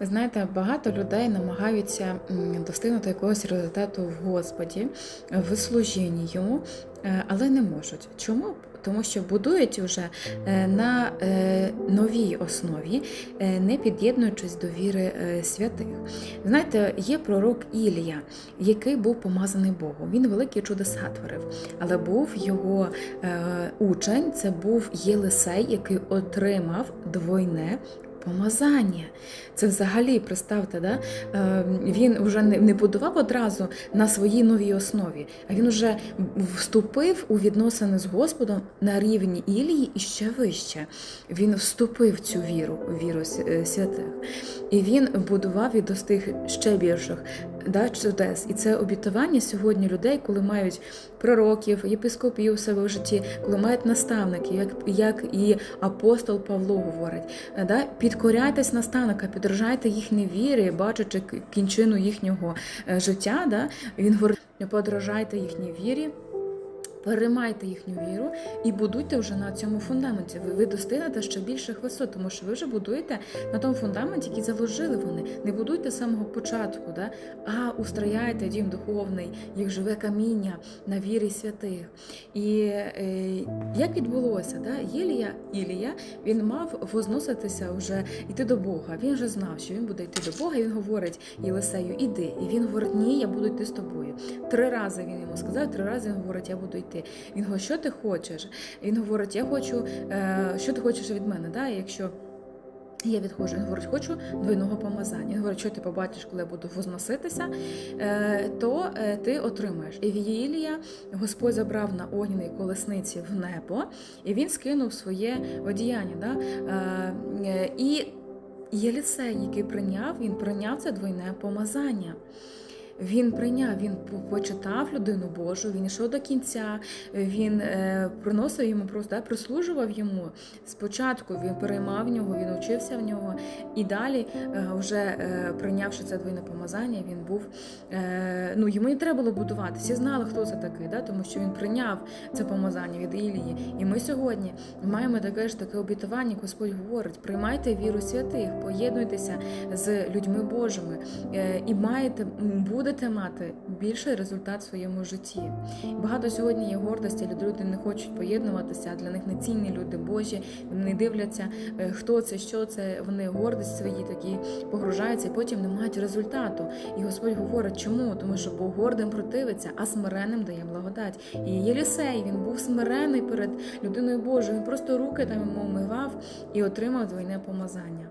Ви знаєте, багато людей намагаються достигнути якогось результату в Господі, в служінні йому, е, але не можуть. Чому? Тому що будують вже е, на е, новій основі, не під'єднуючись до віри святих. Знаєте, є пророк Ілія, який був помазаний Богом. Він великі чудеса творив, але був його учень, це був Єлисей, який отримав двойне помазання. Це взагалі, представте, да? е, він вже не будував одразу на своїй новій основі, а він вже вступив у відносини з Господом на рівні Ілії і ще вище. Він вступив в цю віру, віру святих. І він будував і достиг ще більших да, чудес. І це обітування сьогодні людей, коли мають пророків, єпископів у себе в житті, коли мають наставників, як, як і апостол Павло говорить. Да? Підкоряйтесь наставника, підражайте їхній вірі, бачачи кінчину їхнього е, життя. Да? Він говорить, подражайте їхній вірі. Переймайте їхню віру і будуйте вже на цьому фундаменті. Ви, ви достигнете ще більших висот, тому що ви вже будуєте на тому фундаменті, який заложили вони. Не будуйте з самого початку, да? а устрояйте дім духовний, їх живе каміння на вірі святих. І е, як відбулося, да? Єлія, Ілія він мав возноситися вже йти до Бога. Він вже знав, що він буде йти до Бога. Він говорить Єлисею, іди. І він говорить, ні, я буду йти з тобою. Три рази він йому сказав, три рази він говорить, я буду йти. Він говорить, що ти хочеш? Він говорить, я хочу, е, що ти хочеш від мене? Да? І я відходжу, говорить, хочу двойного помазання. Він говорить, що ти побачиш, коли я буду возноситися, е, то е, ти отримаєш. І в Єлія Господь забрав на огненій колесниці в небо, і він скинув своє одіяння. Да? Е, І Єліцей, який прийняв, він прийняв це двойне помазання. Він прийняв, він почитав людину Божу, він йшов до кінця, він е, приносив йому просто да, прислужував йому. Спочатку він переймав в нього, він учився в нього, і далі, е, вже е, прийнявши це двойне помазання, він був. Ну йому не треба було будувати. Всі знали, хто це такий, да, тому що він прийняв це помазання від Ілії. І ми сьогодні маємо таке ж таке обітування. Господь говорить: приймайте віру святих, поєднуйтеся з людьми Божими і маєте м, будете мати більший результат в своєму житті. Багато сьогодні є гордості, люди не хочуть поєднуватися. Для них не цінні люди Божі. Вони дивляться, е, хто це, що це. Вони гордість свої такі погружаються, і потім не мають результату. І Господь говорить, чому? Тому що Бог гордим противиться, а смиренним дає благодать. І Єлісей він був смирений перед людиною Божою. Він просто руки там йому вмивав і отримав двойне помазання.